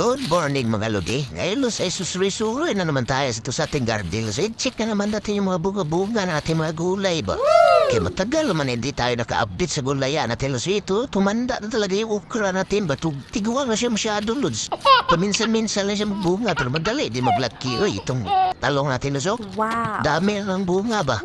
Good morning mga lodi. Ngayon Los, ay susuri-suri na naman tayo sa sa ating garden. Eh, check na naman natin yung mga bunga-bunga na ating mga gulay ba? Kaya matagal naman hindi tayo naka-update sa gulayan natin. Los, ito, tumanda na talaga yung ukra natin ba? Tiguan na siya masyado, Los. Paminsan-minsan lang siya magbunga pero madali di maglaki. Uy, itong talong natin, Los, oh. Wow. Dami ng bunga ba?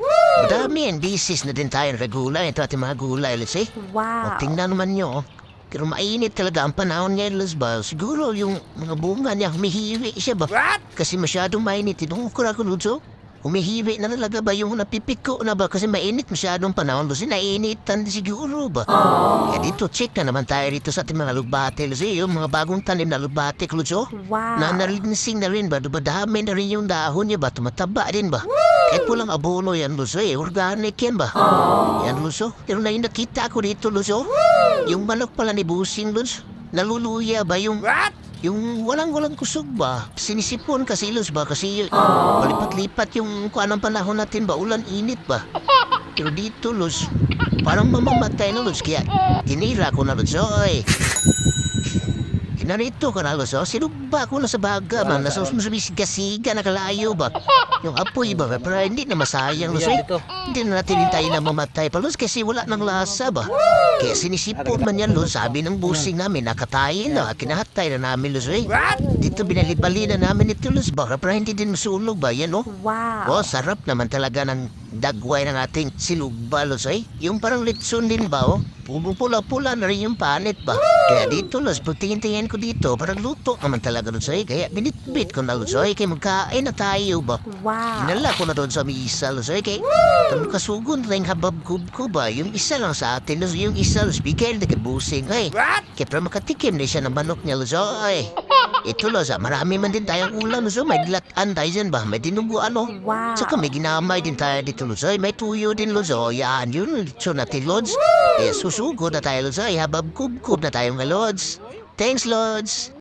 Dami yan. Bisis na din tayo ng gulay. Ito ating mga gulay, Los, eh. O, Wow. tingnan naman nyo. oh. Pero mainit talaga ang panahon niya, Los ba? Siguro yung mga bunga niya, humihiwi siya ba? Kasi masyadong mainit. Ukura ko, Ludzo. Humihiwi na talaga ba yung napipiko na ba? Kasi mainit masyadong panahon, Ludzo. Nainitan siguro ba? Kaya dito, check na naman tayo dito sa ating mga lubate, Ludzo. Yung mga bagong tanim na lubate, Ludzo. Wow. Na narinsing na rin ba? Diba dami na rin yung dahon niya ba? Tumataba din ba? Kahit walang abono yan, Luzo eh. Organic yan ba? Yan, Luzo. Pero na yung nakita ko dito, Luzo. Yung manok pala ni Busing, Luz. Naluluya ba yung... Yung walang-walang kusog ba? Sinisipon kasi, Luz ba? Kasi palipat-lipat yung kung anong panahon natin ba? Ulan, init ba? Pero dito, Luz, parang mamamatay na, Luz. Kaya tinira ko na, Luz. Oy! Narito ka na, Luz. Oh. Sinugba ko na sa baga, man. Nasa sumisigasiga, nakalayo ba? Yung apoy ba? Pero hindi na masayang, eh. Hindi na natin hintayin na mamatay pa, Luz, kasi wala ng lasa ba? Kaya sinisipon man yan, Luz. Sabi ng busing namin, nakatayin na. Kinahatay na namin, Luz. Eh. Dito binalibali na namin ito. Baka para hindi din masunog ba? Yan, oh. Wow. Oh, sarap naman talaga ng dagway ng ating silugbalos ay. Yung parang litson din ba, oh? Pumupula-pula na rin yung panit ba? Kaya dito, Los, pagtingin-tingin ko dito, parang luto naman talaga, Los, ay. Kaya binitbit ko na, Los, ay. Kaya magkain na tayo ba? Wow. Inala ko na doon sa misa, Los, ay. Kaya kung kasugon na yung habab-kub ko ba? Yung isa lang sa atin, Los, yung isa, Los, bigay na busing, ay. Kaya para makatikim na siya ng manok niya, Los, Los, ah, marami man din tayong ulam, oh. may dilatan tayo dyan ba? May dinuguan, oh. Wow. Saka may ginamay din tayo dito, Luzoy. May tuyo din, Luzoy. Yan, yun. So natin, Lods. Eh, susugo na tayo, Luzoy. Habab kub-kub na tayo nga, Lods. Thanks, Lods.